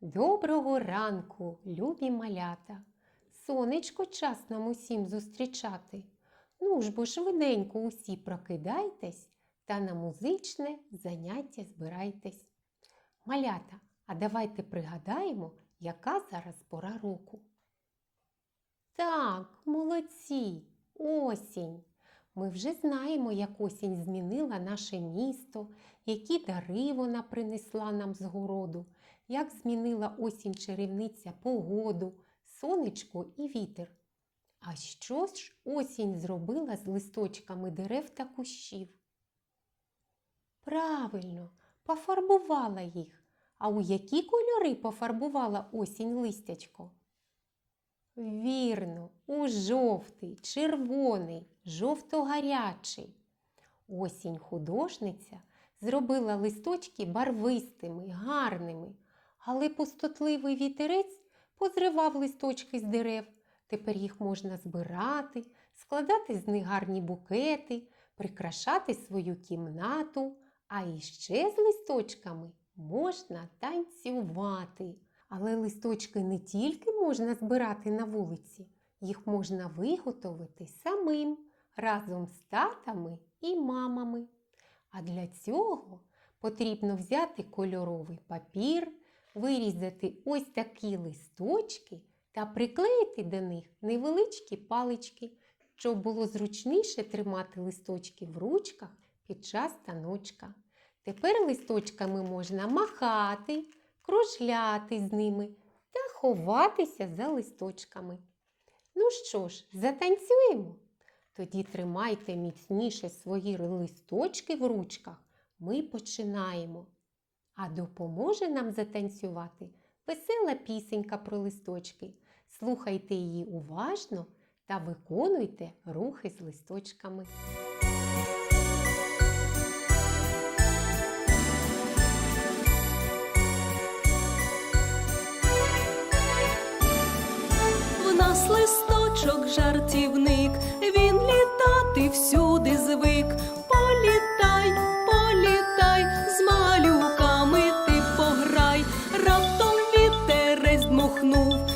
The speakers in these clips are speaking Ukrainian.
Доброго ранку, любі малята. Сонечко час нам усім зустрічати. Ну ж бо швиденько усі прокидайтесь та на музичне заняття збирайтесь. Малята, а давайте пригадаємо, яка зараз пора року. Так, молодці, осінь. Ми вже знаємо, як осінь змінила наше місто, які дари вона принесла нам з городу, як змінила осінь чарівниця погоду, сонечко і вітер. А що ж осінь зробила з листочками дерев та кущів? Правильно, пофарбувала їх. А у які кольори пофарбувала осінь листячко? Вірно, у жовтий, червоний, жовто-гарячий. Осінь художниця зробила листочки барвистими, гарними, але пустотливий вітерець позривав листочки з дерев. Тепер їх можна збирати, складати з них гарні букети, прикрашати свою кімнату, а іще з листочками можна танцювати. Але листочки не тільки можна збирати на вулиці, їх можна виготовити самим разом з татами і мамами. А для цього потрібно взяти кольоровий папір, вирізати ось такі листочки та приклеїти до них невеличкі палички, щоб було зручніше тримати листочки в ручках під час таночка. Тепер листочками можна махати, кружляти з ними та ховатися за листочками. Ну що ж, затанцюємо? Тоді тримайте міцніше свої листочки в ручках. Ми починаємо. А допоможе нам затанцювати весела пісенька про листочки. Слухайте її уважно та виконуйте рухи з листочками. В нас листочок жартівник, він літати всюди звик. Вітерець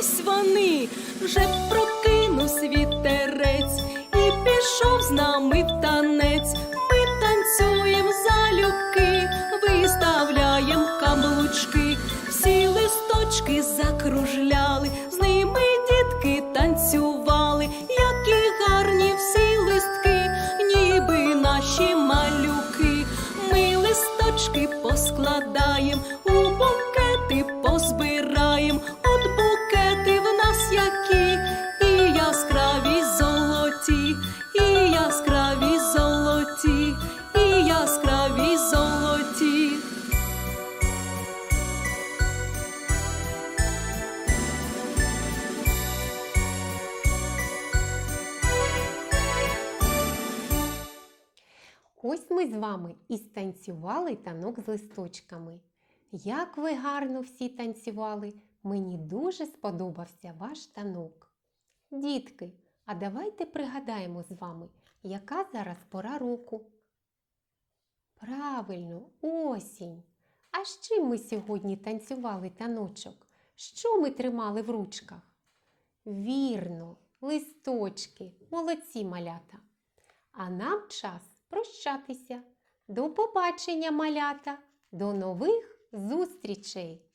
ось вони, вже прокинув вітерець і пішов з нами в танець. Ми танцюєм залюбки, виставляєм каблучки, всі листочки закружляли, з ними дітки танцювали, які гарні всі листки, ніби наші малюки. Ми листочки поскладаєм, Ось ми з вами і станцювали танок з листочками. Як ви гарно всі танцювали! Мені дуже сподобався ваш танок. Дітки, а давайте пригадаємо з вами, яка зараз пора року. Правильно, осінь. А з чим ми сьогодні танцювали таночок? Що ми тримали в ручках? Вірно, листочки, молодці малята. А нам час прощатися. До побачення, малята, до нових зустрічей!